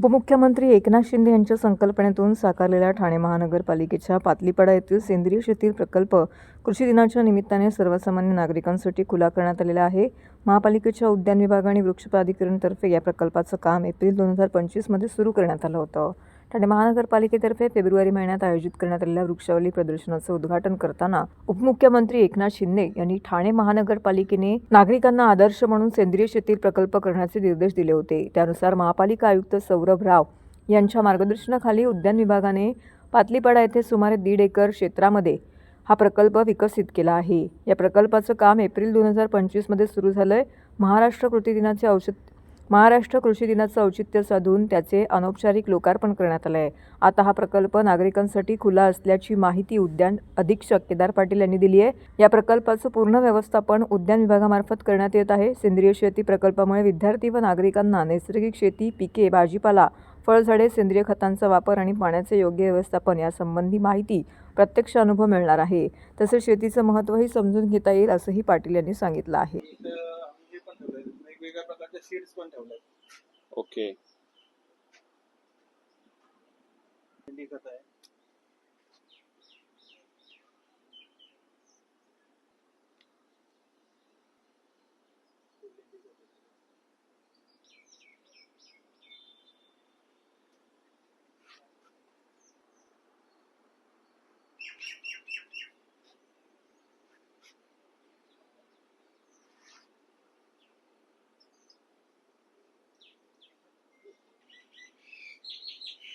उपमुख्यमंत्री एकनाथ शिंदे यांच्या संकल्पनेतून साकारलेल्या ठाणे महानगरपालिकेच्या पातलीपाडा येथील सेंद्रिय शेती प्रकल्प कृषी दिनाच्या निमित्ताने सर्वसामान्य नागरिकांसाठी खुला करण्यात आलेला आहे. महापालिकेच्या उद्यान विभाग आणि वृक्ष प्राधिकरणतर्फे या प्रकल्पाचं काम एप्रिल दोन हजार पंचवीसमध्ये सुरू करण्यात आलं होतं. ठाणे महानगरपालिकेतर्फे फेब्रुवारी महिन्यात आयोजित करण्यात आलेल्या वृक्षावली प्रदर्शनाचं उद्घाटन करताना उपमुख्यमंत्री एकनाथ शिंदे यांनी ठाणे महानगरपालिकेने नागरिकांना आदर्श म्हणून सेंद्रिय शेती प्रकल्प करण्याचे निर्देश दिले होते. त्यानुसार महापालिका आयुक्त सौरभ राव यांच्या मार्गदर्शनाखाली उद्यान विभागाने पातलीपाडा येथे सुमारे दीड एकर क्षेत्रामध्ये हा प्रकल्प विकसित केला आहे. या प्रकल्पाचं काम एप्रिल दोन हजार पंचवीसमध्ये सुरू झालं आहे महाराष्ट्र कृती दिनाचे औषध महाराष्ट्र कृषी दिनाचं औचित्य साधून त्याचे अनौपचारिक लोकार्पण करण्यात आलं आहे आता हा प्रकल्प नागरिकांसाठी खुला असल्याची माहिती उद्यान अधीक्षक केदार पाटील यांनी दिली आहे या प्रकल्पाचं पूर्ण व्यवस्थापन उद्यान विभागामार्फत करण्यात येत आहे. सेंद्रिय शेती प्रकल्पामुळे विद्यार्थी व नागरिकांना नैसर्गिक शेती पिके भाजीपाला फळझाडे सेंद्रिय खतांचा वापर आणि पाण्याचे योग्य व्यवस्थापन यासंबंधी माहिती प्रत्यक्ष अनुभव मिळणार आहे. तसेच शेतीचं महत्त्वही समजून घेता येईल असंही पाटील यांनी सांगितलं आहे इथं आम्ही हे पण ठेवलंय सीड्स पण ठेवल्यात. ओके. भेंडी खत आहे.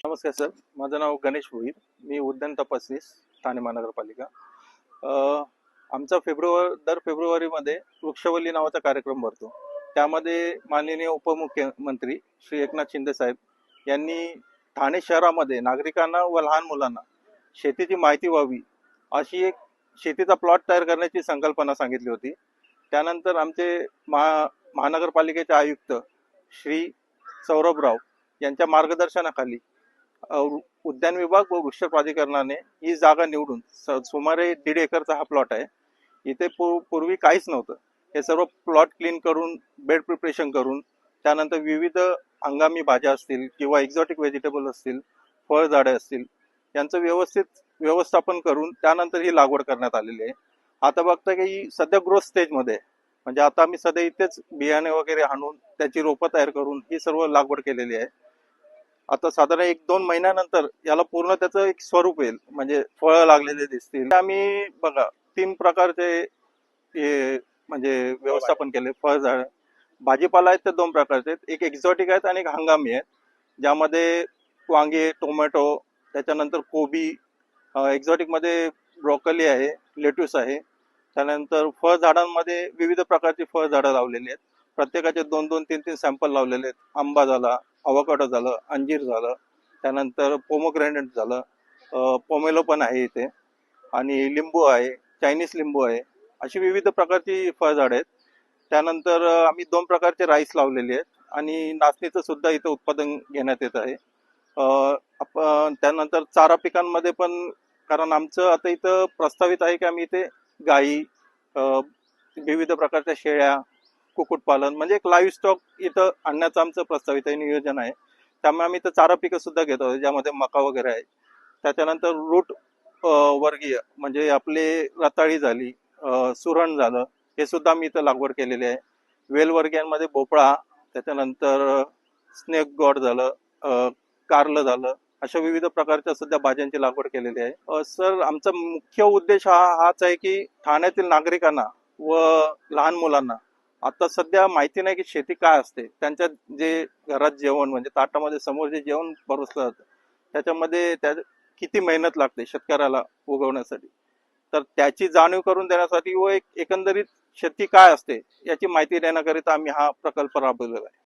नमस्कार सर. माझं नाव गणेश भोईर. मी उद्यान तपासनीस ठाणे महानगरपालिका. आमचा फेब्रुवारी दर फेब्रुवारीमध्ये वृक्षवल्ली नावाचा कार्यक्रम भरतो. त्यामध्ये माननीय उपमुख्यमंत्री श्री एकनाथ शिंदे साहेब यांनी ठाणे शहरामध्ये नागरिकांना व लहान मुलांना शेतीची माहिती व्हावी अशी एक शेतीचा प्लॉट तयार करण्याची संकल्पना सांगितली होती. त्यानंतर आमचे महा महानगरपालिकेचे आयुक्त श्री सौरभराव यांच्या मार्गदर्शनाखाली उद्यान विभाग व वृक्ष प्राधिकरणाने ही जागा निवडून सुमारे दीड एकरचा हा प्लॉट आहे. इथे पूर्वी काहीच नव्हतं. हे सर्व प्लॉट क्लीन करून बेड प्रिपरेशन करून त्यानंतर विविध हंगामी भाज्या असतील किंवा एक्झॉटिक व्हेजिटेबल असतील फळझाडे असतील यांचं व्यवस्थित व्यवस्थापन करून त्यानंतर ही लागवड करण्यात आलेली आहे. आता बघता की ही सध्या ग्रोथ स्टेजमध्ये आहे. म्हणजे आता आम्ही सध्या इथेच बियाणे वगैरे आणून त्याची रोपं तयार करून ही सर्व लागवड केलेली आहे. आता साधारण एक दोन महिन्यानंतर याला पूर्ण त्याचं एक स्वरूप येईल. म्हणजे फळं लागलेले दिसतील. आम्ही बघा तीन प्रकारचे हे म्हणजे व्यवस्थापन केले. फळझाड भाजीपाला आहेत ते दोन प्रकारचे आहेत. एक एक्झॉटिक आहेत आणि एक हंगामी आहेत. ज्यामध्ये वांगे टोमॅटो त्याच्यानंतर कोबी एक्झॉटिकमध्ये ब्रोकली आहे लेट्यूस आहे. त्यानंतर फळझाडांमध्ये विविध प्रकारची फळझाडं लावलेली आहेत. प्रत्येकाचे दोन दोन तीन तीन सॅम्पल लावलेले आहेत. आंबा झाला अवाकाडो झालं अंजीर झालं त्यानंतर पोमोग्रॅनेट झालं पोमेलो पण आहे इथे. आणि लिंबू आहे चायनीज लिंबू आहे. अशी विविध प्रकारची फळझाडं आहेत. त्यानंतर आम्ही दोन प्रकारचे राईस लावलेले आहेत. आणि नाचणीचं सुद्धा इथं उत्पादन घेण्यात येत आहे. आपण त्यानंतर चारा पिकांमध्ये पण कारण आमचं आता इथं प्रस्तावित आहे की आम्ही इथे गाई विविध प्रकारच्या शेळ्या कुक्कुटपालन म्हणजे एक लाईव्ह स्टॉक इथं आणण्याचं आमचं प्रस्तावित नियोजन आहे. त्यामुळे आम्ही इथं चारा पिकं सुद्धा घेतो ज्यामध्ये मका वगैरे आहे. त्याच्यानंतर रूट वर्गीय म्हणजे आपले रताळी झाली सुरण झालं हे सुद्धा आम्ही इथं लागवड केलेली आहे. वेलवर्गीयांमध्ये भोपळा त्याच्यानंतर स्नेक गॉड झालं अं, कारलं झालं अशा विविध प्रकारच्या सध्या भाज्यांची लागवड केलेली आहे. सर आमचा मुख्य उद्देश हा हाच आहे की ठाण्यातील नागरिकांना व लहान मुलांना आता सध्या माहिती नाही की शेती काय असते. त्यांच्या जे घरात जेवण म्हणजे ताटामध्ये समोर जे जेवण परोसलं जातं त्याच्यामध्ये त्या किती मेहनत लागते शेतकऱ्याला उगवण्यासाठी. तर त्याची जाणीव करून देण्यासाठी व एक एकंदरीत शेती काय असते याची माहिती देण्याकरिता आम्ही हा प्रकल्प राबवलेला आहे.